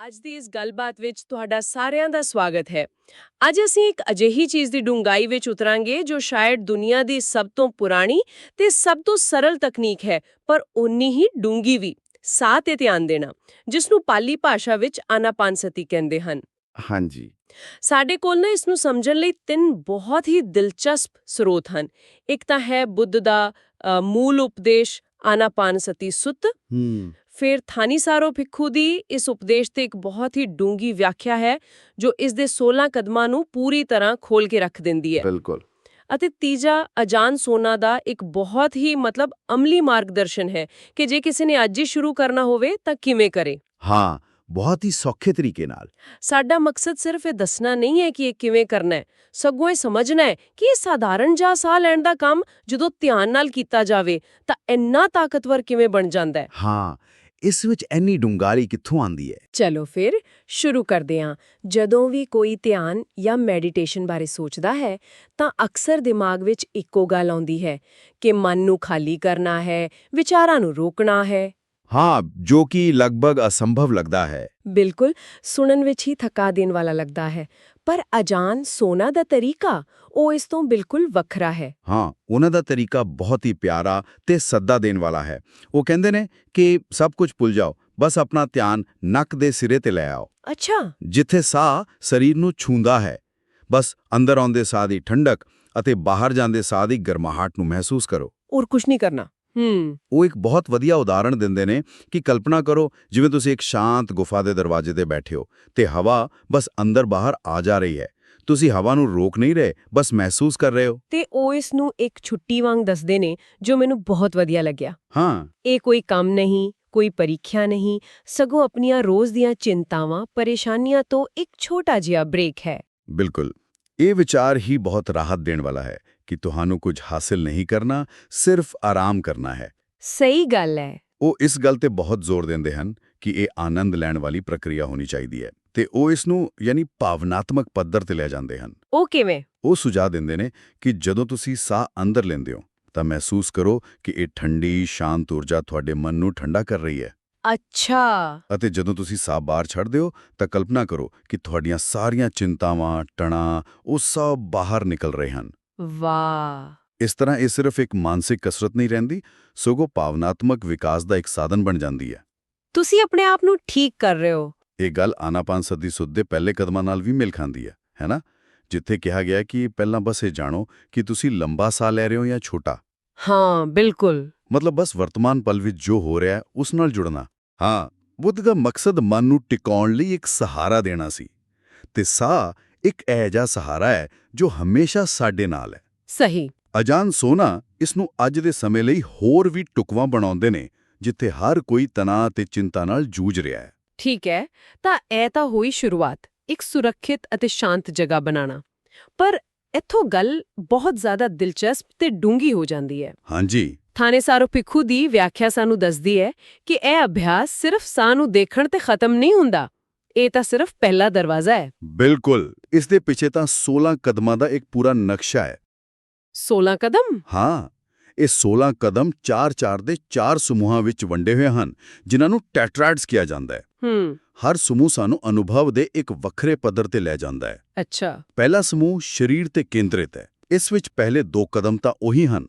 ਅੱਜ ਦੀ ਇਸ ਗੱਲਬਾਤ ਵਿੱਚ ਤੁਹਾਡਾ ਸਾਰਿਆਂ ਦਾ ਸਵਾਗਤ ਹੈ। ਅੱਜ ਅਸੀਂ ਇੱਕ ਅਜਿਹੀ ਚੀਜ਼ ਦੀ ਡੂੰਘਾਈ ਵਿੱਚ ਉਤਰਾਂਗੇ ਜੋ ਸ਼ਾਇਦ ਦੁਨੀਆ ਦੀ ਸਭ ਤੋਂ ਪੁਰਾਣੀ ਤੇ ਸਭ ਤੋਂ ਸਰਲ ਤਕਨੀਕ ਹੈ ਪਰ ਉਨੀ ਹੀ ਡੂੰਗੀ ਵੀ ਸਾਹ ਤੇ ਧਿਆਨ ਦੇਣਾ ਜਿਸ ਨੂੰ ਪਾਲੀ ਭਾਸ਼ਾ ਵਿੱਚ ਆਨਾਪਾਨਸਤੀ ਕਹਿੰਦੇ ਹਨ। ਹਾਂਜੀ। ਸਾਡੇ ਕੋਲ ਨਾ ਇਸ ਨੂੰ ਸਮਝਣ ਲਈ ਤਿੰਨ ਬਹੁਤ ਹੀ ਦਿਲਚਸਪ ਸਰੋਤ ਹਨ। ਇੱਕ ਤਾਂ ਹੈ ਬੁੱਧ ਦਾ ਮੂਲ ਉਪਦੇਸ਼ ਆਨਾਪਾਨਸਤੀ ਸੁੱਤ। ਹੂੰ। ਫਿਰ ਥਾਨੀਸਾਰੋ ਭਿੱਖੂ ਦੀ ਇਸ ਉਪਦੇਸ਼ ਤੇ ਇੱਕ ਬਹੁਤ ਹੀ ਡੂੰਗੀ ਵਿਆਖਿਆ ਹੈ ਜੋ ਇਸ ਦੇ 16 ਕਦਮਾਂ ਨੂੰ ਪੂਰੀ ਤਰ੍ਹਾਂ ਖੋਲ ਕੇ ਰੱਖ ਦਿੰਦੀ ਹੈ। ਬਿਲਕੁਲ। ਅਤੇ ਤੀਜਾ ਅਜਾਨ ਸੋਨਾ ਦਾ ਇੱਕ ਬਹੁਤ ਹੀ ਮਤਲਬ ਅਮਲੀ ਮਾਰਗਦਰਸ਼ਨ ਹੈ ਕਿ ਜੇ ਕਿਸੇ ਨੇ ਅੱਜ ਹੀ ਸ਼ੁਰੂ ਕਰਨਾ ਹੋਵੇ ਤਾਂ ਕਿਵੇਂ ਕਰੇ। ਹਾਂ ਬਹੁਤ ਹੀ ਸੌਖੇ ਤਰੀਕੇ ਨਾਲ। ਸਾਡਾ ਮਕਸਦ ਸਿਰਫ ਇਹ ਦੱਸਣਾ ਨਹੀਂ ਹੈ ਕਿ ਇਹ ਕਿਵੇਂ ਕਰਨਾ ਹੈ। ਸਗੋਂ ਇਹ ਸਮਝਣਾ ਹੈ ਕਿ ਇਹ ਸਾਧਾਰਨ ਜਿਹਾ ਸਾਹ ਲੈਣ ਦਾ ਕੰਮ ਜਦੋਂ ਧਿਆਨ ਨਾਲ ਕੀਤਾ ਜਾਵੇ ਤਾਂ ਇੰਨਾ ਤਾਕਤਵਰ ਕਿਵੇਂ ਬਣ ਜਾਂਦਾ ਹੈ। ਹਾਂ ਇਸ ਵਿੱਚ ਇੰਨੀ ਡੂੰਘਾਈ ਕਿੱਥੋਂ ਆਂਦੀ ਹੈ? ਚਲੋ ਫਿਰ, ਸ਼ੁਰੂ ਕਰਦੇ ਹਾਂ। ਜਦੋਂ ਵੀ ਕੋਈ ਧਿਆਨ ਜਾਂ ਮੈਡੀਟੇਸ਼ਨ ਬਾਰੇ ਸੋਚਦਾ ਹੈ, ਤਾਂ ਅਕਸਰ ਦਿਮਾਗ ਵਿੱਚ ਇੱਕੋ ਗੱਲ ਆਉਂਦੀ ਹੈ ਕਿ ਮਨ ਨੂੰ ਖਾਲੀ ਕਰਨਾ ਹੈ, ਵਿਚਾਰਾਂ ਨੂੰ ਰੋਕਣਾ ਹੈ। ਹਾਂ ਜੋ ਕਿ ਲਗਭਗ ਅਸੰਭਵ ਲੱਗਦਾ ਹੈ। ਬਿਲਕੁਲ ਸੁਣਨ ਵਿੱਚ ਹੀ ਥਕਾ ਦੇਣ ਵਾਲਾ ਲੱਗਦਾ ਹੈ। ਪਰ ਅਜਾਨ ਸੋਨਾ ਦਾ ਤਰੀਕਾ ਉਹ ਇਸ ਤੋਂ ਬਿਲਕੁਲ ਵੱਖਰਾ ਹੈ। ਹਾਂ ਉਹਨਾਂ ਦਾ ਤਰੀਕਾ ਬਹੁਤ ਹੀ ਪਿਆਰਾ ਤੇ ਸੱਦਾ ਦੇਣ ਵਾਲਾ ਹੈ। ਉਹ ਕਹਿੰਦੇ ਨੇ ਕਿ ਸਭ ਕੁਝ ਭੁੱਲ ਜਾਓ ਬਸ ਆਪਣਾ ਧਿਆਨ ਨੱਕ ਦੇ ਸਿਰੇ ਤੇ ਲੈ ਆਓ। ਅੱਛਾ। ਜਿੱਥੇ ਸਾਹ ਸਰੀਰ ਨੂੰ ਛੂੰਦਾ ਹੈ ਬਸ ਅੰਦਰ ਆਉਂਦੇ ਸਾਹ ਦੀ ਠੰਡਕ ਅਤੇ ਬਾਹਰ ਜਾਂਦੇ ਸਾਹ ਦੀ ਗਰਮਾਹਟ ਨੂੰ ਮਹਿਸੂਸ ਕਰੋ। ਔਰ ਕੁਝ ਨਹੀਂ ਕਰਨਾ। ਹੂੰ। ਉਹ ਇੱਕ ਬਹੁਤ ਵਧੀਆ ਉਦਾਹਰਣ ਦਿੰਦੇ ਨੇ ਕਿ ਕਲਪਨਾ ਕਰੋ ਜਿਵੇਂ ਤੁਸੀਂ ਇੱਕ ਸ਼ਾਂਤ ਗੁਫਾ ਦੇ ਦਰਵਾਜ਼ੇ ਤੇ ਬੈਠੇ ਹੋ ਤੇ ਹਵਾ ਬਸ ਅੰਦਰ ਬਾਹਰ ਆ ਜਾ ਰਹੀ ਹੈ। ਤੁਸੀਂ ਹਵਾ ਨੂੰ ਰੋਕ ਨਹੀਂ ਰਹੇ ਬਸ ਮਹਿਸੂਸ ਕਰ ਰਹੇ ਹੋ। ਤੇ ਉਹ ਇਸ ਨੂੰ ਇੱਕ ਛੁੱਟੀ ਵਾਂਗ ਦੱਸਦੇ ਨੇ ਜੋ ਮੈਨੂੰ ਬਹੁਤ ਵਧੀਆ ਲੱਗਿਆ। ਹਾਂ। ਇਹ ਕੋਈ ਕੰਮ ਨਹੀਂ ਕੋਈ ਪਰੀਖਿਆ ਨਹੀਂ ਸਗੋਂ ਆਪਣੀਆਂ ਰੋਜ਼ ਦੀਆਂ ਚਿੰਤਾਵਾਂ ਪਰੇਸ਼ਾਨੀਆਂ ਤੋਂ ਇੱਕ ਛੋਟਾ ਜਿਹਾ ਬ੍ਰੇਕ ਹੈ। ਬਿਲਕੁਲ। ਇਹ ਵਿਚਾਰ ਹੀ ਬਹੁਤ ਰਾਹਤ ਦੇਣ ਵਾਲਾ ਹੈ। ਕਿ ਤੁਹਾਨੂੰ ਕੁਝ ਹਾਸਿਲ ਨਹੀਂ ਕਰਨਾ ਸਿਰਫ ਆਰਾਮ ਕਰਨਾ ਹੈ। ਸਹੀ ਗੱਲ ਹੈ। ਉਹ ਇਸ ਗੱਲ ਤੇ ਬਹੁਤ ਜ਼ੋਰ ਦਿੰਦੇ ਹਨ ਕਿ ਇਹ ਆਨੰਦ ਲੈਣ ਵਾਲੀ ਪ੍ਰਕਿਰਿਆ ਹੋਣੀ ਚਾਹੀਦੀ ਹੈ ਤੇ ਉਹ ਇਸ ਨੂੰ ਯਾਨੀ ਭਾਵਨਾਤਮਕ ਪੱਧਰ ਤੇ ਲੈ ਜਾਂਦੇ ਹਨ। ਉਹ ਕਿਵੇਂ? ਉਹ ਸੁਝਾਅ ਦਿੰਦੇ ਨੇ ਕਿ ਜਦੋਂ ਤੁਸੀਂ ਸਾਹ ਅੰਦਰ ਲੈਂਦੇ ਹੋ ਤਾਂ ਮਹਿਸੂਸ ਕਰੋ ਕਿ ਇਹ ਠੰਡੀ ਸ਼ਾਂਤ ਊਰਜਾ ਤੁਹਾਡੇ ਮਨ ਨੂੰ ਠੰਡਾ ਕਰ ਰਹੀ ਹੈ। ਅੱਛਾ। ਅਤੇ ਜਦੋਂ ਤੁਸੀਂ ਸਾਹ ਬਾਹਰ ਛੱਡਦੇ ਹੋ ਤਾਂ ਕਲਪਨਾ ਕਰੋ ਕਿ ਤੁਹਾਡੀਆਂ ਸਾਰੀਆਂ ਚਿੰਤਾਵਾਂ ਟਣਾ ਉਹ ਸਭ ਬਾਹਰ ਨਿਕਲ ਰਹੇ ਹਨ। ਵਾਹ। ਇਸ ਤਰ੍ਹਾਂ ਇਹ ਸਿਰਫ ਇੱਕ ਮਾਨਸਿਕ ਕਸਰਤ ਨਹੀਂ ਰਹਿੰਦੀ ਸਗੋਂ ਭਾਵਨਾਤਮਕ ਵਿਕਾਸ ਦਾ ਇੱਕ ਸਾਧਨ ਬਣ ਜਾਂਦੀ ਹੈ। ਤੁਸੀਂ ਆਪਣੇ ਆਪ ਨੂੰ ਠੀਕ ਕਰ ਰਹੇ ਹੋ। ਇਹ ਗੱਲ ਆਨਾਪਾਨਸਤੀ ਸੁੱਧ ਦੇ ਪਹਿਲੇ ਕਦਮਾਂ ਨਾਲ ਵੀ ਮਿਲ ਖਾਂਦੀ ਹੈ ਹੈਨਾ ਜਿੱਥੇ ਕਿਹਾ ਗਿਆ ਕਿ ਪਹਿਲਾਂ ਬਸ ਇਹ ਜਾਣੋ ਕਿ ਤੁਸੀਂ ਲੰਬਾ ਸਾਹ ਲੈ ਰਹੇ ਹੋ ਜਾਂ ਛੋਟਾ। ਹਾਂ ਬਿਲਕੁਲ। ਮਤਲਬ ਬਸ ਵਰਤਮਾਨ ਪਲ ਵਿੱਚ ਜੋ ਹੋ ਰਿਹਾ ਹੈ ਉਸ ਨਾਲ ਜੁੜਨਾ। ਹਾਂ ਬੁੱਧ ਦਾ ਮਕਸਦ ਮਨ ਨੂੰ ਟਿਕਾਉਣ ਲਈ ਇੱਕ ਸਹਾਰਾ ਦੇਣਾ ਸੀ। ਤੇ ਸਾਹ ਇੱਕ ਐਜਾ ਸਹਾਰਾ ਹੈ ਜੋ ਹਮੇਸ਼ਾ ਸਾਡੇ ਨਾਲ ਹੈ। ਸਹੀ। ਅਜਾਨ ਸੋਨਾ ਇਸ ਨੂੰ ਅੱਜ ਦੇ ਸਮੇਂ ਲਈ ਹੋਰ ਵੀ ਟੁਕਵਾਂ ਬਣਾਉਂਦੇ ਨੇ ਜਿੱਥੇ ਹਰ ਕੋਈ ਤਣਾਅ ਤੇ ਚਿੰਤਾ ਨਾਲ ਜੂਝ ਰਿਹਾ ਹੈ। ਠੀਕ ਹੈ ਤਾਂ ਇਹ ਤਾਂ ਹੋਈ ਸ਼ੁਰੂਆਤ ਇੱਕ ਸੁਰੱਖਿਅਤ ਅਤੇ ਸ਼ਾਂਤ ਜਗ੍ਹਾ ਬਣਾਉਣਾ। ਪਰ ਇੱਥੋਂ ਗੱਲ ਬਹੁਤ ਜ਼ਿਆਦਾ ਦਿਲਚਸਪ ਤੇ ਡੂੰਗੀ ਹੋ ਜਾਂਦੀ ਹੈ। ਹਾਂਜੀ। ਥਾਨੇਸਾਰੋ ਭਿੱਖੂ ਦੀ ਵਿਆਖਿਆ ਸਾਨੂੰ ਦੱਸਦੀ ਹੈ ਕਿ ਇਹ ਅਭਿਆਸ ਸਿਰਫ ਸਾਹ ਨੂੰ ਦੇਖਣ ਤੇ ਖਤਮ ਨਹੀਂ ਹੁੰਦਾ। ਇਹ ਤਾਂ ਸਿਰਫ ਪਹਿਲਾ ਦਰਵਾਜ਼ਾ ਹੈ। ਬਿਲਕੁਲ। ਇਸ ਦੇ ਪਿੱਛੇ ਤਾਂ 16 ਕਦਮਾਂ ਦਾ ਇੱਕ ਪੂਰਾ ਨਕਸ਼ਾ ਹੈ। 16 ਕਦਮ? ਹਾਂ। ਇਹ 16 ਕਦਮ 4-4 ਦੇ 4 ਸਮੂਹਾਂ ਵਿੱਚ ਵੰਡੇ ਹੋਏ ਹਨ ਜਿਨ੍ਹਾਂ ਨੂੰ ਟੈਟਰਾਡਸ ਕਿਹਾ ਜਾਂਦਾ ਹੈ। ਹੂੰ। ਹਰ ਸਮੂਹ ਸਾਨੂੰ ਅਨੁਭਵ ਦੇ ਇੱਕ ਵੱਖਰੇ ਪੱਧਰ ਤੇ ਲੈ ਜਾਂਦਾ ਹੈ। ਅੱਛਾ। ਪਹਿਲਾ ਸਮੂਹ ਸਰੀਰ ਤੇ ਕੇਂਦਰਿਤ ਹੈ। ਇਸ ਵਿੱਚ ਪਹਿਲੇ ਦੋ ਕਦਮ ਤਾਂ ਉਹੀ ਹਨ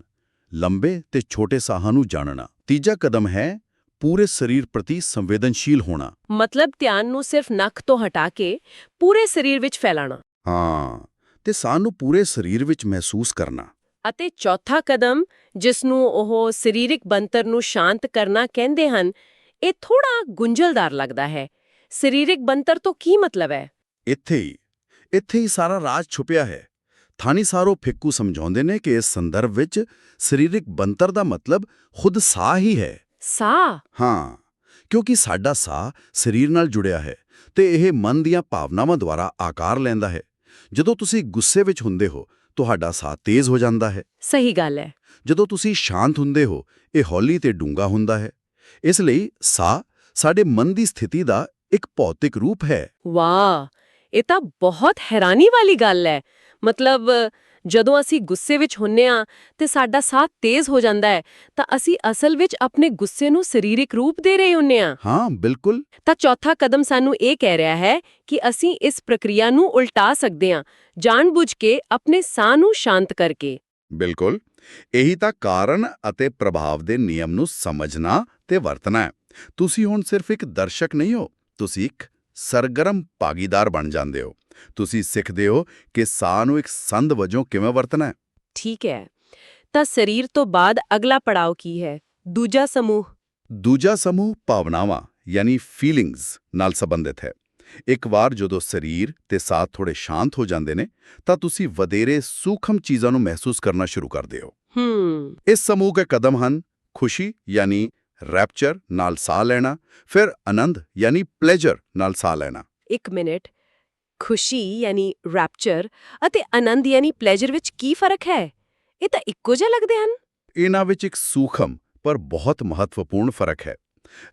ਲੰਬੇ ਤੇ ਛੋਟੇ ਸਾਹਾਂ ਨੂੰ ਜਾਣਨਾ। ਤੀਜਾ ਕਦਮ ਹੈ ਪੂਰੇ ਸਰੀਰ ਪ੍ਰਤੀ ਸੰਵੇਦਨਸ਼ੀਲ ਹੋਣਾ। ਮਤਲਬ ਧਿਆਨ ਨੂੰ ਸਿਰਫ ਨੱਕ ਤੋਂ ਹਟਾ ਕੇ ਪੂਰੇ ਸਰੀਰ ਵਿੱਚ ਫੈਲਾਣਾ। ਹਾਂ ਤੇ ਸਾਹ ਨੂੰ ਪੂਰੇ ਸਰੀਰ ਵਿੱਚ ਮਹਿਸੂਸ ਕਰਨਾ। ਅਤੇ ਚੌਥਾ ਕਦਮ ਜਿਸ ਨੂੰ ਉਹ ਸਰੀਰਕ ਬੰਤਰ ਨੂੰ ਸ਼ਾਂਤ ਕਰਨਾ ਕਹਿੰਦੇ ਹਨ ਇਹ ਥੋੜਾ ਗੁੰਝਲਦਾਰ ਲੱਗਦਾ ਹੈ। ਸਰੀਰਕ ਬੰਤਰ ਤੋਂ ਕੀ ਮਤਲਬ ਹੈ? ਇੱਥੇ ਹੀ ਇੱਥੇ ਹੀ ਸਾਰਾ ਰਾਜ ਛੁਪਿਆ ਹੈ। ਥਾਨੀਸਾਰੋ ਫਿੱਕੂ ਸਮਝਾਉਂਦੇ ਨੇ ਕਿ ਇਸ ਸੰਦਰਭ ਵਿੱਚ ਸਰੀਰਕ ਬੰਤਰ ਦਾ ਮਤਲਬ ਖੁਦ ਸਾਹ ਹੀ ਹੈ। ਸਾਹ? ਹਾਂ ਕਿਉਂਕਿ ਸਾਡਾ ਸਾਹ ਸਰੀਰ ਨਾਲ ਜੁੜਿਆ ਹੈ ਤੇ ਇਹ ਮਨ ਦੀਆਂ ਭਾਵਨਾਵਾਂ ਦੁਆਰਾ ਆਕਾਰ ਲੈਂਦਾ ਹੈ। ਜਦੋਂ ਤੁਸੀਂ ਗੁੱਸੇ ਵਿੱਚ ਹੁੰਦੇ ਹੋ ਤੁਹਾਡਾ ਸਾਹ ਤੇਜ਼ ਹੋ ਜਾਂਦਾ ਹੈ। ਸਹੀ ਗੱਲ ਹੈ। ਜਦੋਂ ਤੁਸੀਂ ਸ਼ਾਂਤ ਹੁੰਦੇ ਹੋ ਇਹ ਹੌਲੀ ਤੇ ਡੂੰਘਾ ਹੁੰਦਾ ਹੈ। ਇਸ ਲਈ ਸਾਹ ਸਾਡੇ ਮਨ ਦੀ ਸਥਿਤੀ ਦਾ ਇੱਕ ਭੌਤਿਕ ਰੂਪ ਹੈ। ਵਾਹ ਇਹ ਤਾਂ ਬਹੁਤ ਹੈਰਾਨੀ ਵਾਲੀ ਗੱਲ ਹੈ। ਮਤਲਬ ਜਦੋਂ ਅਸੀਂ ਗੁੱਸੇ ਵਿੱਚ ਹੁੰਨੇ ਆ ਤੇ ਸਾਡਾ ਸਾਹ ਤੇਜ਼ ਹੋ ਜਾਂਦਾ ਹੈ ਤਾਂ ਅਸੀਂ ਅਸਲ ਵਿੱਚ ਆਪਣੇ ਗੁੱਸੇ ਨੂੰ ਸਰੀਰਕ ਰੂਪ ਦੇ ਰਹੇ ਹੁੰਨੇ ਆ। ਹਾਂ ਬਿਲਕੁਲ। ਤਾਂ ਚੌਥਾ ਕਦਮ ਸਾਨੂੰ ਇਹ ਕਹਿ ਰਿਹਾ ਹੈ ਕਿ ਅਸੀਂ ਇਸ ਪ੍ਰਕਿਰਿਆ ਨੂੰ ਉਲਟਾ ਸਕਦੇ ਹਾਂ ਜਾਣਬੁੱਝ ਕੇ ਆਪਣੇ ਸਾਹ ਨੂੰ ਸ਼ਾਂਤ ਕਰਕੇ। ਬਿਲਕੁਲ। ਇਹੀ ਤਾਂ ਕਾਰਨ ਅਤੇ ਪ੍ਰਭਾਵ ਦੇ ਨਿਯਮ ਨੂੰ ਸਮਝਣਾ ਤੇ ਵਰਤਣਾ ਹੈ। ਤੁਸੀਂ ਹੁਣ ਸਿਰਫ ਇੱਕ ਦਰਸ਼ਕ ਨਹੀਂ ਹੋ ਤੁਸੀਂ ਇੱਕ ਸਰਗਰਮ ਭਾਗੀਦਾਰ ਬਣ ਜਾਂਦੇ ਹੋ। ਤੁਸੀਂ ਸਿੱਖਦੇ ਹੋ ਕਿ ਸਾਹ ਨੂੰ ਇੱਕ ਸੰਦ ਵਜੋਂ ਕਿਵੇਂ ਵਰਤਣਾ ਹੈ। ਠੀਕ ਹੈ। ਤਾਂ ਸਰੀਰ ਤੋਂ ਬਾਅਦ ਅਗਲਾ ਪੜਾਅ ਕੀ ਹੈ? ਦੂਜਾ ਸਮੂਹ। ਦੂਜਾ ਸਮੂਹ ਭਾਵਨਾਵਾਂ ਯਾਨੀ ਫੀਲਿੰਗਸ ਨਾਲ ਸੰਬੰਧਿਤ ਹੈ। ਇੱਕ ਵਾਰ ਜਦੋਂ ਸਰੀਰ ਤੇ ਸਾਹ ਥੋੜੇ ਸ਼ਾਂਤ ਹੋ ਜਾਂਦੇ ਨੇ ਤਾਂ ਤੁਸੀਂ ਵਧੇਰੇ ਸੂਖਮ ਚੀਜ਼ਾਂ ਨੂੰ ਮਹਿਸੂਸ ਕਰਨਾ ਸ਼ੁਰੂ ਕਰਦੇ ਹੋ। ਹੂੰ। ਇਸ ਸਮੂਹ ਦੇ ਕਦਮ ਹਨ ਖੁਸ਼ੀ ਯਾਨੀ ਰੈਪਚਰ ਨਾਲ ਸਾਹ ਲੈਣਾ ਫਿਰ ਆਨੰਦ ਯਾਨੀ ਪਲੇਜਰ ਨਾਲ ਸਾਹ ਲੈਣਾ। ਇੱਕ ਮਿੰਟ। ਖੁਸ਼ੀ ਯਾਨੀ ਰੈਪਚਰ ਅਤੇ ਆਨੰਦ ਯਾਨੀ ਪਲੇਜਰ ਵਿੱਚ ਕੀ ਫ਼ਰਕ ਹੈ? ਇਹ ਤਾਂ ਇੱਕੋ ਜਿਹੇ ਲੱਗਦੇ ਹਨ। ਇਹਨਾਂ ਵਿੱਚ ਇੱਕ ਸੂਖਮ ਪਰ ਬਹੁਤ ਮਹੱਤਵਪੂਰਨ ਫ਼ਰਕ ਹੈ।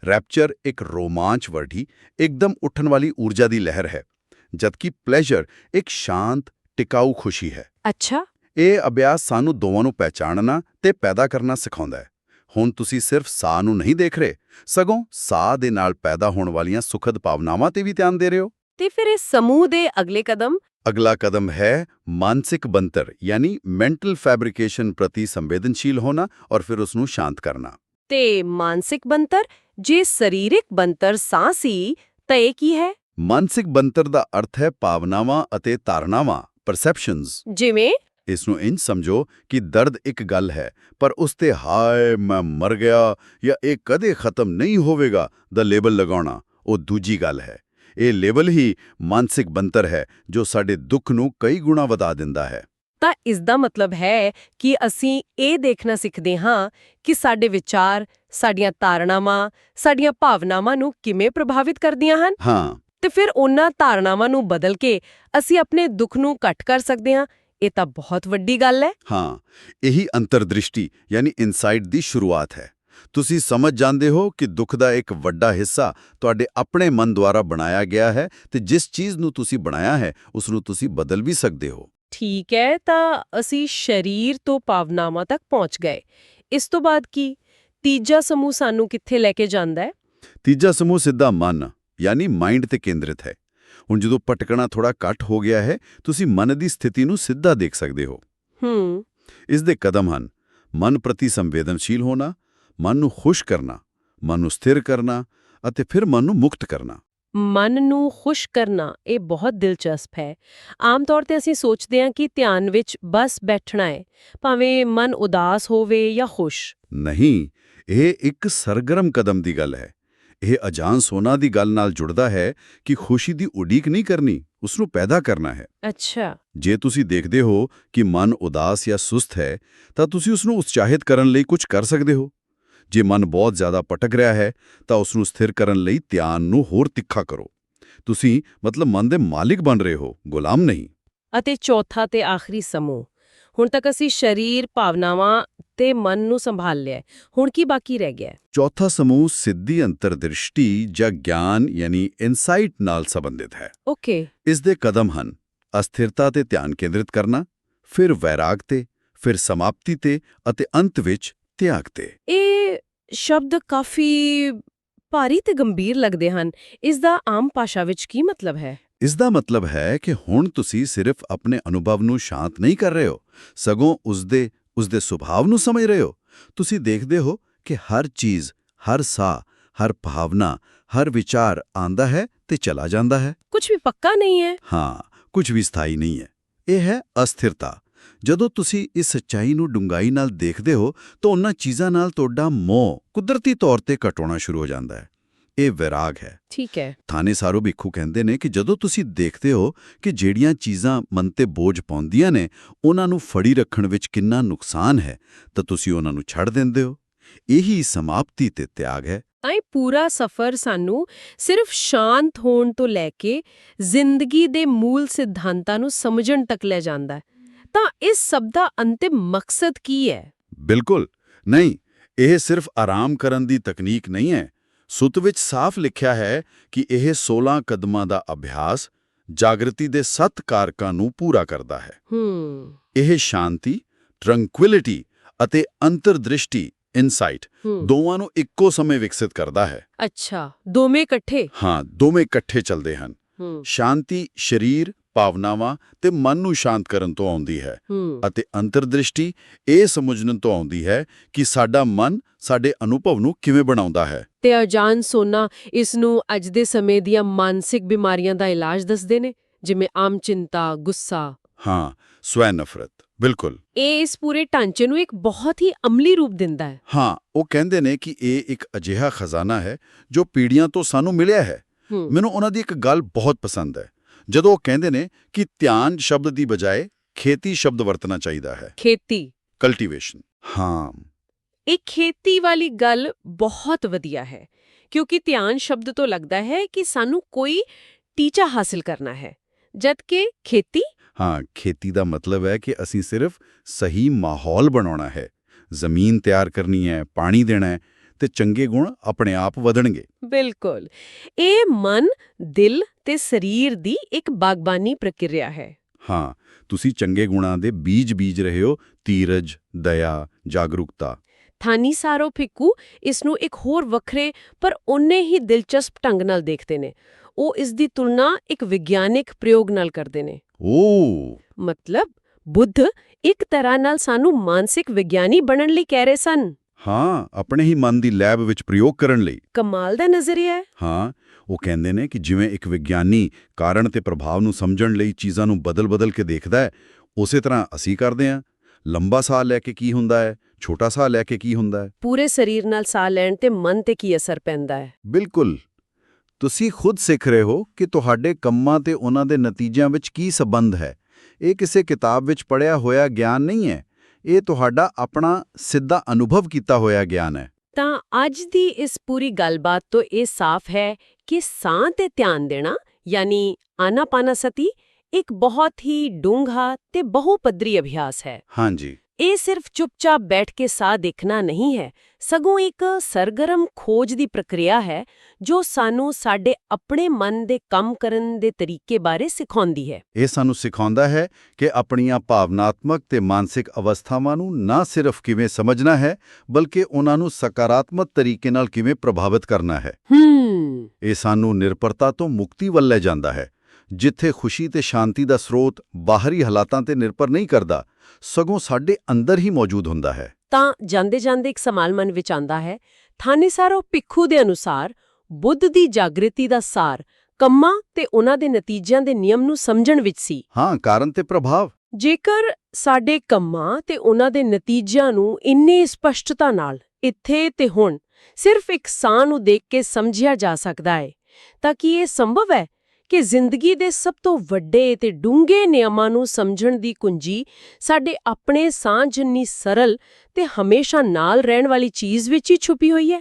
ਰੈਪਚਰ ਇੱਕ ਰੋਮਾਂਚ ਵਰਢੀ ਇੱਕਦਮ ਉੱਠਣ ਵਾਲੀ ਊਰਜਾ ਦੀ ਲਹਿਰ ਹੈ ਜਦਕਿ ਪਲੇਜਰ ਇੱਕ ਸ਼ਾਂਤ ਟਿਕਾਊ ਖੁਸ਼ੀ ਹੈ। ਅੱਛਾ। ਇਹ ਅਭਿਆਸ ਸਾਨੂੰ ਦੋਵਾਂ ਨੂੰ ਪਹਿਚਾਨਣਾ ਤੇ ਪੈਦਾ ਕਰਨਾ ਸਿਖਾਉਂਦਾ ਹੈ। ਹੁਣ ਤੁਸੀਂ ਸਿਰਫ ਸਾਹ ਨੂੰ ਨਹੀਂ ਦੇਖ ਰਹੇ ਸਗੋਂ ਸਾਹ ਦੇ ਨਾਲ ਪੈਦਾ ਹੋਣ ਵਾਲੀਆਂ ਸੁਖਦ ਭਾਵਨਾਵਾਂ ਤੇ ਵੀ ਧਿਆਨ ਦੇ ਰਹੇ ਹੋ। ਤੇ ਫਿਰ ਇਸ ਸਮੂਹ ਦੇ ਅਗਲੇ ਕਦਮ? ਅਗਲਾ ਕਦਮ ਹੈ ਮਾਨਸਿਕ ਬੰਤਰ ਯਾਨੀ ਮੈਂਟਲ ਫੈਬਰਿਕੇਸ਼ਨ ਪ੍ਰਤੀ ਸੰਵੇਦਨਸ਼ੀਲ ਹੋਣਾ ਔਰ ਫਿਰ ਉਸ ਨੂੰ ਸ਼ਾਂਤ ਕਰਨਾ। ਤੇ ਮਾਨਸਿਕ ਬੰਤਰ ਜੇ ਸਰੀਰਕ ਬੰਤਰ ਸਾਹ ਸੀ ਤਾਂ ਇਹ ਕੀ ਹੈ? ਮਾਨਸਿਕ ਬੰਤਰ ਦਾ ਅਰਥ ਹੈ ਭਾਵਨਾਵਾਂ ਅਤੇ ਧਾਰਨਾਵਾਂ ਪਰਸੈਪਸ਼ਨਸ ਜਿਵੇਂ ਇਸ ਨੂੰ ਇੰਜ ਸਮਝੋ ਕਿ ਦਰਦ ਇੱਕ ਗੱਲ ਹੈ ਪਰ ਉਸ ਤੇ ਹਾਏ ਮੈਂ ਮਰ ਗਿਆ ਜਾਂ ਇਹ ਕਦੇ ਖਤਮ ਨਹੀਂ ਹੋਵੇਗਾ ਦਾ ਲੇਬਲ ਲਗਾਉਣਾ ਉਹ ਦੂਜੀ ਗੱਲ ਹੈ। ਇਹ ਲੇਬਲ ਹੀ ਮਾਨਸਿਕ ਬੰਤਰ ਹੈ ਜੋ ਸਾਡੇ ਦੁੱਖ ਨੂੰ ਕਈ ਗੁਣਾ ਵਧਾ ਦਿੰਦਾ ਹੈ। ਤਾਂ ਇਸ ਦਾ ਮਤਲਬ ਹੈ ਕਿ ਅਸੀਂ ਇਹ ਦੇਖਣਾ ਸਿੱਖਦੇ ਹਾਂ ਕਿ ਸਾਡੇ ਵਿਚਾਰ ਸਾਡੀਆਂ ਧਾਰਨਾਵਾਂ ਸਾਡੀਆਂ ਭਾਵਨਾਵਾਂ ਨੂੰ ਕਿਵੇਂ ਪ੍ਰਭਾਵਿਤ ਕਰਦੀਆਂ ਹਨ। ਹਾਂ। ਤੇ ਫਿਰ ਉਹਨਾਂ ਧਾਰਨਾਵਾਂ ਨੂੰ ਬਦਲ ਕੇ ਅਸੀਂ ਆਪਣੇ ਦੁੱਖ ਨੂੰ ਘੱਟ ਕਰ ਸਕਦੇ ਹਾਂ ਇਹ ਤਾਂ ਬਹੁਤ ਵੱਡੀ ਗੱਲ ਹੈ। ਹਾਂ ਇਹੀ ਅੰਤਰਦ੍ਰਿਸ਼ਟੀ ਯਾਨੀ ਇਨਸਾਈਟ ਦੀ ਸ਼ੁਰੂਆਤ ਹੈ। ਤੁਸੀਂ ਸਮਝ ਜਾਂਦੇ ਹੋ ਕਿ ਦੁੱਖ ਦਾ ਇੱਕ ਵੱਡਾ ਹਿੱਸਾ ਤੁਹਾਡੇ ਆਪਣੇ ਮਨ ਦੁਆਰਾ ਬਣਾਇਆ ਗਿਆ ਹੈ ਤੇ ਜਿਸ ਚੀਜ਼ ਨੂੰ ਤੁਸੀਂ ਬਣਾਇਆ ਹੈ ਉਸ ਨੂੰ ਤੁਸੀਂ ਬਦਲ ਵੀ ਸਕਦੇ ਹੋ। ਠੀਕ ਹੈ ਤਾਂ ਅਸੀਂ ਸਰੀਰ ਤੋਂ ਭਾਵਨਾਵਾਂ ਤੱਕ ਪਹੁੰਚ ਗਏ। ਇਸ ਤੋਂ ਬਾਅਦ ਕੀ? ਤੀਜਾ ਸਮੂਹ ਸਾਨੂੰ ਕਿੱਥੇ ਲੈ ਕੇ ਜਾਂਦਾ ਹੈ? ਤੀਜਾ ਸਮੂਹ ਸਿੱਧਾ ਮਨ ਯਾਨੀ ਮਾਈਂਡ ਤੇ ਕੇਂਦਰਿਤ ਹੈ। ਹੁਣ ਜਦੋਂ ਭਟਕਣਾ ਥੋੜਾ ਘੱਟ ਹੋ ਗਿਆ ਹੈ ਤੁਸੀਂ ਮਨ ਦੀ ਸਥਿਤੀ ਨੂੰ ਸਿੱਧਾ ਦੇਖ ਸਕਦੇ ਹੋ। ਹੂੰ। ਇਸ ਦੇ ਕਦਮ ਹਨ ਮਨ ਪ੍ਰਤੀ ਸੰਵੇਦਨਸ਼ੀਲ ਹੋਣਾ ਮਨ ਨੂੰ ਖੁਸ਼ ਕਰਨਾ ਮਨ ਨੂੰ ਸਥਿਰ ਕਰਨਾ ਅਤੇ ਫਿਰ ਮਨ ਨੂੰ ਮੁਕਤ ਕਰਨਾ। ਮਨ ਨੂੰ ਖੁਸ਼ ਕਰਨਾ ਇਹ ਬਹੁਤ ਦਿਲਚਸਪ ਹੈ। ਆਮ ਤੌਰ ਤੇ ਅਸੀਂ ਸੋਚਦੇ ਹਾਂ ਕਿ ਧਿਆਨ ਵਿੱਚ ਬਸ ਬੈਠਣਾ ਹੈ ਭਾਵੇਂ ਮਨ ਉਦਾਸ ਹੋਵੇ ਜਾਂ ਖੁਸ਼। ਨਹੀਂ ਇਹ ਇੱਕ ਸਰਗਰਮ ਕਦਮ ਦੀ ਗੱਲ ਹੈ। ਇਹ ਅਜਾਨ ਸੋਨਾ ਦੀ ਗੱਲ ਨਾਲ ਜੁੜਦਾ ਹੈ ਕਿ ਖੁਸ਼ੀ ਦੀ ਉਡੀਕ ਨਹੀਂ ਕਰਨੀ ਉਸ ਨੂੰ ਪੈਦਾ ਕਰਨਾ ਹੈ। ਅੱਛਾ। ਜੇ ਤੁਸੀਂ ਦੇਖਦੇ ਹੋ ਕਿ ਮਨ ਉਦਾਸ ਜਾਂ ਸੁਸਤ ਹੈ ਤਾਂ ਤੁਸੀਂ ਉਸ ਨੂੰ ਉਤਸ਼ਾਹਿਤ ਕਰਨ ਲਈ ਕੁਝ ਕਰ ਸਕਦੇ ਹੋ। ਜੇ ਮਨ ਬਹੁਤ ਜ਼ਿਆਦਾ ਭਟਕ ਰਿਹਾ ਹੈ ਤਾਂ ਉਸ ਨੂੰ ਸਥਿਰ ਕਰਨ ਲਈ ਧਿਆਨ ਨੂੰ ਹੋਰ ਤਿੱਖਾ ਕਰੋ। ਤੁਸੀਂ ਮਤਲਬ ਮਨ ਦੇ ਮਾਲਿਕ ਬਣ ਰਹੇ ਹੋ ਗੁਲਾਮ ਨਹੀਂ। ਅਤੇ ਚੌਥਾ ਤੇ ਆਖਰੀ ਸਮੂਹ। ਹੁਣ ਤੱਕ ਅਸੀਂ ਸਰੀਰ ਭਾਵਨਾਵਾਂ ਤੇ ਮਨ ਨੂੰ ਸੰਭਾਲ ਲਿਆ। ਹੁਣ ਕੀ ਬਾਕੀ ਰਹਿ ਗਿਆ? ਚੌਥਾ ਸਮੂਹ ਸਿੱਧੀ ਅੰਤਰਦ੍ਰਿਸ਼ਟੀ ਜਾਂ ਗਿਆਨ ਯਾਨੀ ਇਨਸਾਈਟ ਨਾਲ ਸੰਬੰਧਿਤ ਹੈ। ਓਕੇ। ਇਸ ਦੇ ਕਦਮ ਹਨ ਅਸਥਿਰਤਾ ਤੇ ਧਿਆਨ ਕੇਂਦਰਿਤ ਕਰਨਾ ਫਿਰ ਵੈਰਾਗ ਤੇ ਫਿਰ ਸਮਾਪਤੀ ਤੇ ਅਤੇ ਅੰਤ ਵਿੱਚ ਤਿਆਗ ਤੇ। ਇਹ ਸ਼ਬਦ ਕਾਫੀ ਭਾਰੀ ਤੇ ਗੰਭੀਰ ਲੱਗਦੇ ਹਨ। ਇਸ ਦਾ ਆਮ ਭਾਸ਼ਾ ਵਿੱਚ ਕੀ ਮਤਲਬ ਹੈ? ਇਸ ਦਾ ਮਤਲਬ ਹੈ ਕਿ ਹੁਣ ਤੁਸੀਂ ਸਿਰਫ ਆਪਣੇ ਅਨੁਭਵ ਨੂੰ ਸ਼ਾਂਤ ਨਹੀਂ ਕਰ ਰਹੇ ਹੋ। ਸਗੋਂ ਉਸਦੇ ਉਸਦੇ ਸੁਭਾਅ ਨੂੰ ਸਮਝ ਰਹੇ ਹੋ? ਤੁਸੀਂ ਦੇਖਦੇ ਹੋ ਕਿ ਹਰ ਚੀਜ਼ ਹਰ ਸਾਹ ਹਰ ਭਾਵਨਾ ਹਰ ਵਿਚਾਰ ਆਂਦਾ ਹੈ ਤੇ ਚਲਾ ਜਾਂਦਾ ਹੈ। ਕੁਝ ਵੀ ਪੱਕਾ ਨਹੀਂ ਹੈ। ਹਾਂ ਕੁਝ ਵੀ ਸਥਾਈ ਨਹੀਂ ਹੈ। ਇਹ ਹੈ ਅਸਥਿਰਤਾ। ਜਦੋਂ ਤੁਸੀਂ ਇਸ ਸੱਚਾਈ ਨੂੰ ਡੂੰਘਾਈ ਨਾਲ ਦੇਖਦੇ ਹੋ ਤਾਂ ਉਹਨਾਂ ਚੀਜ਼ਾਂ ਨਾਲ ਤੁਹਾਡਾ ਮੋਹ ਕੁਦਰਤੀ ਤੌਰ ਤੇ ਘਟਾਉਣਾ ਸ਼ੁਰੂ ਹੋ ਜਾਂਦਾ ਹੈ। ਇਹ ਵਿਰਾਗ ਹੈ। ਠੀਕ ਹੈ। ਥਾਨੇ ਸਾਰੋ ਭਿੱਖੂ ਕਹਿੰਦੇ ਨੇ ਕਿ ਜਦੋਂ ਤੁਸੀਂ ਦੇਖਦੇ ਹੋ ਕਿ ਜਿਹੜੀਆਂ ਚੀਜ਼ਾਂ ਮਨ ਤੇ ਬੋਝ ਪਾਉਂਦੀਆਂ ਨੇ ਉਹਨਾਂ ਨੂੰ ਫੜੀ ਰੱਖਣ ਵਿੱਚ ਕਿੰਨਾ ਨੁਕਸਾਨ ਹੈ ਤਾਂ ਤੁਸੀਂ ਉਹਨਾਂ ਨੂੰ ਛੱਡ ਦਿੰਦੇ ਹੋ। ਇਹੀ ਸਮਾਪਤੀ ਤੇ ਤਿਆਗ ਹੈ। ਤਾਂ ਇਹ ਪੂਰਾ ਸਫ਼ਰ ਸਾਨੂੰ ਸਿਰਫ ਸ਼ਾਂਤ ਹੋਣ ਤੋਂ ਲੈ ਕੇ ਜ਼ਿੰਦਗੀ ਦੇ ਮੂਲ ਸਿਧਾਂਤਾਂ ਨੂੰ ਸਮਝਣ ਤੱਕ ਲੈ ਜਾਂਦਾ ਤਾਂ ਇਸ ਸਭ ਦਾ ਅੰਤਿਮ ਮਕਸਦ ਕੀ ਹੈ? ਬਿਲਕੁਲ। ਨਹੀਂ ਇਹ ਸਿਰਫ ਆਰਾਮ ਕਰਨ ਦੀ ਤਕਨੀਕ ਨਹੀਂ ਹੈ। ਸੁੱਤ ਵਿੱਚ ਸਾਫ਼ ਲਿਖਿਆ ਹੈ ਕਿ ਇਹ 16 ਕਦਮਾਂ ਦਾ ਅਭਿਆਸ ਜਾਗਰਤੀ ਦੇ ਸੱਤ ਕਾਰਕਾਂ ਨੂੰ ਪੂਰਾ ਕਰਦਾ ਹੈ। ਹੂੰ। ਇਹ ਸ਼ਾਂਤੀ ਟਰੰਕੁਇਲਿਟੀ ਅਤੇ ਅੰਤਰਦ੍ਰਿਸ਼ਟੀ ਇਨਸਾਈਟ ਦੋਵਾਂ ਨੂੰ ਇੱਕੋ ਸਮੇਂ ਵਿਕਸਿਤ ਕਰਦਾ ਹੈ। ਅੱਛਾ ਦੋਵੇਂ ਇਕੱਠੇ? ਹਾਂ ਦੋਵੇਂ ਇਕੱਠੇ ਚੱਲਦੇ ਹਨ। ਸ਼ਾਂਤੀ ਸਰੀਰ ਭਾਵਨਾਵਾਂ ਤੇ ਮਨ ਨੂੰ ਸ਼ਾਂਤ ਕਰਨ ਤੋਂ ਆਉਂਦੀ ਹੈ ਅਤੇ ਅੰਤਰਦ੍ਰਿਸ਼ਟੀ ਇਹ ਸਮਝਣ ਤੋਂ ਆਉਂਦੀ ਹੈ ਕਿ ਸਾਡਾ ਮਨ ਸਾਡੇ ਅਨੁਭਵ ਨੂੰ ਕਿਵੇਂ ਬਣਾਉਂਦਾ ਹੈ। ਤੇ ਅਜਾਨ ਸੋਨਾ ਇਸ ਨੂੰ ਅੱਜ ਦੇ ਸਮੇਂ ਦੀਆਂ ਮਾਨਸਿਕ ਬਿਮਾਰੀਆਂ ਦਾ ਇਲਾਜ ਦੱਸਦੇ ਨੇ ਜਿਵੇਂ ਆਮ ਚਿੰਤਾ ਗੁੱਸਾ। ਹਾਂ ਸਵੈ ਨਫ਼ਰਤ ਬਿਲਕੁਲ। ਇਹ ਇਸ ਪੂਰੇ ਢਾਂਚੇ ਨੂੰ ਇੱਕ ਬਹੁਤ ਹੀ ਅਮਲੀ ਰੂਪ ਦਿੰਦਾ ਹੈ। ਹਾਂ ਉਹ ਕਹਿੰਦੇ ਨੇ ਕਿ ਇਹ ਇੱਕ ਅਜਿਹਾ ਖਜ਼ਾਨਾ ਹੈ ਜੋ ਪੀੜ੍ਹੀਆਂ ਤੋਂ ਸਾਨੂੰ ਮਿਲਿਆ ਹੂੰ। ਮੈਨੂੰ ਉਹਨਾਂ ਦੀ ਇੱਕ ਗੱਲ ਬਹੁਤ ਪਸੰਦ ਹੈ। ਜਦੋਂ ਉਹ ਕਹਿੰਦੇ ਨੇ ਕਿ ਧਿਆਨ ਸ਼ਬਦ ਦੀ ਬਜਾਏ ਖੇਤੀ ਸ਼ਬਦ ਵਰਤਣਾ ਚਾਹੀਦਾ ਹੈ। ਖੇਤੀ। ਕਲਟੀਵੇਸ਼ਨ ਹਾਂ। ਇਹ ਖੇਤੀ ਵਾਲੀ ਗੱਲ ਬਹੁਤ ਵਧੀਆ ਹੈ ਕਿਉਂਕਿ ਧਿਆਨ ਸ਼ਬਦ ਤੋਂ ਲੱਗਦਾ ਹੈ ਕਿ ਸਾਨੂੰ ਕੋਈ ਟੀਚਾ ਹਾਸਲ ਕਰਨਾ ਹੈ ਜਦਕਿ ਖੇਤੀ? ਹਾਂ ਖੇਤੀ ਦਾ ਮਤਲਬ ਹੈ ਕਿ ਅਸੀਂ ਸਿਰਫ ਸਹੀ ਮਾਹੌਲ ਬਣਾਉਣਾ ਹੈ। ਜ਼ਮੀਨ ਤਿਆਰ ਕਰਨੀ ਹੈ ਪਾਣੀ ਦੇਣਾ ਹੈ। ਤੇ ਚੰਗੇ ਗੁਣ ਆਪਣੇ ਆਪ ਵਧਣਗੇ। ਬਿਲਕੁਲ। ਇਹ ਮਨ ਦਿਲ ਤੇ ਸਰੀਰ ਦੀ ਇੱਕ ਬਾਗਬਾਨੀ ਪ੍ਰਕਿਰਿਆ ਹੈ। ਹਾਂ ਤੁਸੀਂ ਚੰਗੇ ਗੁਣਾਂ ਦੇ ਬੀਜ ਬੀਜ ਰਹੇ ਹੋ ਧੀਰਜ ਦਇਆ ਜਾਗਰੂਕਤਾ। ਥਾਨੀ ਸਾਰੋ ਫਿੱਕੂ ਇਸ ਨੂੰ ਇੱਕ ਹੋਰ ਵੱਖਰੇ ਪਰ ਉਨੇ ਹੀ ਦਿਲਚਸਪ ਢੰਗ ਨਾਲ ਦੇਖਦੇ ਨੇ। ਉਹ ਇਸ ਦੀ ਤੁਲਨਾ ਇੱਕ ਵਿਗਿਆਨਿਕ ਪ੍ਰਯੋਗ ਨਾਲ ਕਰਦੇ ਨੇ। ਓ ਮਤਲਬ ਬੁੱਧ ਇੱਕ ਤਰ੍ਹਾਂ ਨਾਲ ਸਾਨੂੰ ਮਾਨਸਿਕ ਵਿਗਿਆਨੀ ਬਣਨ ਲਈ ਕਹਿ ਰਹੇ ਸਨ। ਹਾਂ ਆਪਣੇ ਹੀ ਮਨ ਦੀ ਲੈਬ ਵਿੱਚ ਪ੍ਰਯੋਗ ਕਰਨ ਲਈ। ਕਮਾਲ ਦਾ ਨਜ਼ਰੀਆ ਹੈ। ਹਾਂ ਉਹ ਕਹਿੰਦੇ ਨੇ ਕਿ ਜਿਵੇਂ ਇੱਕ ਵਿਗਿਆਨੀ ਕਾਰਨ ਤੇ ਪ੍ਰਭਾਵ ਨੂੰ ਸਮਝਣ ਲਈ ਚੀਜ਼ਾਂ ਨੂੰ ਬਦਲ-ਬਦਲ ਕੇ ਦੇਖਦਾ ਹੈ ਉਸੇ ਤਰ੍ਹਾਂ ਅਸੀਂ ਕਰਦੇ ਹਾਂ। ਲੰਬਾ ਸਾਹ ਲੈ ਕੇ ਕੀ ਹੁੰਦਾ ਹੈ ਛੋਟਾ ਸਾਹ ਲੈ ਕੇ ਕੀ ਹੁੰਦਾ ਹੈ? ਪੂਰੇ ਸਰੀਰ ਨਾਲ ਸਾਹ ਲੈਣ ਤੇ ਮਨ ਤੇ ਕੀ ਅਸਰ ਪੈਂਦਾ ਹੈ? ਬਿਲਕੁਲ। ਤੁਸੀਂ ਖੁਦ ਸਿੱਖ ਰਹੇ ਹੋ ਕਿ ਤੁਹਾਡੇ ਕੰਮਾਂ ਤੇ ਉਹਨਾਂ ਦੇ ਨਤੀਜਿਆਂ ਵਿੱਚ ਕੀ ਸਬੰਧ ਹੈ। ਇਹ ਕਿਸੇ ਕਿਤਾਬ ਵਿੱਚ ਪੜਿਆ ਹੋਇਆ ਗਿਆਨ ਨਹੀਂ ਹੈ। ਇਹ ਤੁਹਾਡਾ ਆਪਣਾ ਸਿੱਧਾ ਅਨੁਭਵ ਕੀਤਾ ਹੋਇਆ ਗਿਆਨ ਹੈ। ਤਾਂ ਅੱਜ ਦੀ ਇਸ ਪੂਰੀ ਗੱਲਬਾਤ ਤੋਂ ਇਹ ਸਾਫ਼ ਹੈ ਕਿ ਸਾਹ ਤੇ ਧਿਆਨ ਦੇਣਾ ਯਾਨੀ ਆਨਾਪਾਨਸਤੀ ਇੱਕ ਬਹੁਤ ਹੀ ਡੂੰਘਾ ਤੇ ਬਹੁਪੱਧਰੀ ਅਭਿਆਸ ਹੈ। ਹਾਂਜੀ। ਇਹ ਸਿਰਫ ਚੁੱਪਚਾਪ ਬੈਠ ਕੇ ਸਾਹ ਦੇਖਣਾ ਨਹੀਂ ਹੈ ਸਗੋਂ ਇੱਕ ਸਰਗਰਮ ਖੋਜ ਦੀ ਪ੍ਰਕਿਰਿਆ ਹੈ ਜੋ ਸਾਨੂੰ ਸਾਡੇ ਆਪਣੇ ਮਨ ਦੇ ਕੰਮ ਕਰਨ ਦੇ ਤਰੀਕੇ ਬਾਰੇ ਸਿਖਾਉਂਦੀ ਹੈ। ਇਹ ਸਾਨੂੰ ਸਿਖਾਉਂਦਾ ਹੈ ਕਿ ਆਪਣੀਆਂ ਭਾਵਨਾਤਮਕ ਤੇ ਮਾਨਸਿਕ ਅਵਸਥਾਵਾਂ ਨੂੰ ਨਾ ਸਿਰਫ ਕਿਵੇਂ ਸਮਝਣਾ ਹੈ ਬਲਕਿ ਉਹਨਾਂ ਨੂੰ ਸਕਾਰਾਤਮਕ ਤਰੀਕੇ ਨਾਲ ਕਿਵੇਂ ਪ੍ਰਭਾਵਿਤ ਕਰਨਾ ਹੈ। ਹੂੰ। ਇਹ ਸਾਨੂੰ ਨਿਰਪਰਤਾ ਤੋਂ ਮੁਕਤੀ ਵੱਲ ਲੈ ਜਾਂਦਾ ਹੈ। ਜਿੱਥੇ ਖੁਸ਼ੀ ਤੇ ਸ਼ਾਂਤੀ ਦਾ ਸਰੋਤ ਬਾਹਰੀ ਹਾਲਾਤਾਂ ਤੇ ਨਿਰਭਰ ਨਹੀਂ ਕਰਦਾ ਸਗੋਂ ਸਾਡੇ ਅੰਦਰ ਹੀ ਮੌਜੂਦ ਹੁੰਦਾ ਹੈ। ਤਾਂ ਜਾਂਦੇ ਜਾਂਦੇ ਇੱਕ ਸਵਾਲ ਮਨ ਵਿੱਚ ਆਉਂਦਾ ਹੈ ਥਾਨੇਸਾਰੋ ਭਿੱਖੂ ਦੇ ਅਨੁਸਾਰ ਬੁੱਧ ਦੀ ਜਾਗ੍ਰਿਤੀ ਦਾ ਸਾਰ ਕੰਮਾਂ ਤੇ ਉਹਨਾਂ ਦੇ ਨਤੀਜਿਆਂ ਦੇ ਨਿਯਮ ਨੂੰ ਸਮਝਣ ਵਿੱਚ ਸੀ। ਹਾਂ ਕਾਰਨ ਤੇ ਪ੍ਰਭਾਵ। ਜੇਕਰ ਸਾਡੇ ਕੰਮਾਂ ਤੇ ਉਹਨਾਂ ਦੇ ਨਤੀਜਿਆਂ ਨੂੰ ਇੰਨੇ ਸਪਸ਼ਟਤਾ ਨਾਲ ਇੱਥੇ ਤੇ ਹੁਣ ਸਿਰਫ ਇੱਕ ਸਾਹ ਨੂੰ ਦੇਖ ਕੇ ਸਮਝਿਆ ਜਾ ਸਕਦਾ ਹੈ ਤਾਂ ਕੀ ਇਹ ਸੰਭਵ ਹੈ ਕਿ ਜ਼ਿੰਦਗੀ ਦੇ ਸਭ ਤੋਂ ਵੱਡੇ ਤੇ ਡੂੰਘੇ ਨਿਯਮਾਂ ਨੂੰ ਸਮਝਣ ਦੀ ਕੁੰਜੀ ਸਾਡੇ ਆਪਣੇ ਸਾਂਝ ਜਿੰਨੀ ਸਰਲ ਤੇ ਹਮੇਸ਼ਾ ਨਾਲ ਰਹਿਣ ਵਾਲੀ ਚੀਜ਼ ਵਿੱਚ ਹੀ ਛੁਪੀ ਹੋਈ ਹੈ।